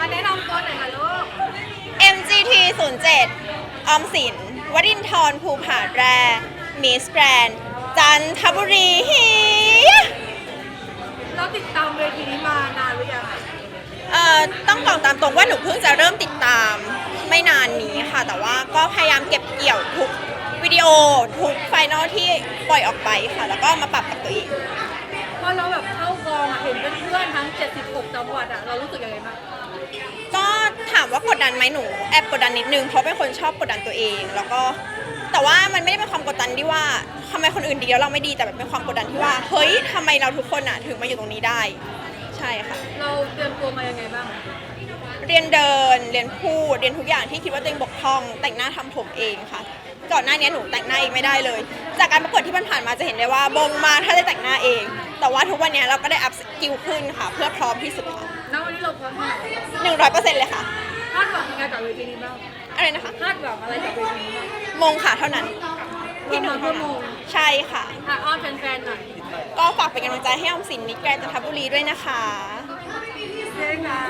มาแนะนำตัวหน่อยค่ะลูก MGT 07ออมสิน วรินทร์ภูผาแรมิสแกรนจันทบุรีฮีเราติดตามเวทีนี้มานานหรือยังเอ่อต้องบอกตามตรงว่าหนูเพิ่งจะเริ่มติดตามไม่นานนี้ค่ะ แต่ว่าก็พยายามเก็บเกี่ยวทุกวิดีโอ ทุกไฟนอลที่ปล่อยออกไปค่ะ แล้วก็มาปรับกับตัวเองพอเราแบบเข้ากองอะเห็นเพื่อนๆทั้ง 76 จังหวัดอะเรารู้สึกยังไงบ้างก็ถามว่ากดดันไหมหนูแอบกดดันนิดนึงเพราะเป็นคนชอบกดดันตัวเอง แล้วก็แต่ว่ามันไม่ได้เป็นความกดดันที่ว่าทำไมคนอื่นดีแล้วเราไม่ดีแต่แบบเป็นความกดดันที่ว่า เฮ้ยทำไมเราทุกคนอะถึงมาอยู่ตรงนี้ได้ ใช่ค่ะ เราเตรียมตัวมายังไงบ้าง เรียนเดินเรียนพูดเรียนทุกอย่างที่คิดว่าตัวเองบกพร่อง แต่งหน้าทำผมเองค่ะ ก่อนหน้านี้หนูแต่งหน้าเองไม่ได้เลย จากการประกวดที่ผ่านๆมาจะเห็นได้ว่าบงมาถ้าได้แต่งหน้าเอง แต่ว่าทุกวันนี้เราก็ได้อัพสกิลขึ้นค่ะ เพื่อพร้อมที่สุดค่ะณวันนี้เราพร้อมขนาดไหนหนึ่งร้อยเปอร์เซ็นต์เลยค่ะ คาดหวังยังไงกับเวทีนี้บ้างอะไรนะคะ คาดหวังอะไรจากเวทีนี้บ้างมงค่ะเท่านั้น ที่หนึ่งเพื่อมงใช่ค่ะ อะอ้อนแฟนๆหน่อยก็ฝากเป็นกำลังใจให้ออมสินมิตรแกรนด์จันทบุรีด้วยนะคะเย้ค่ะ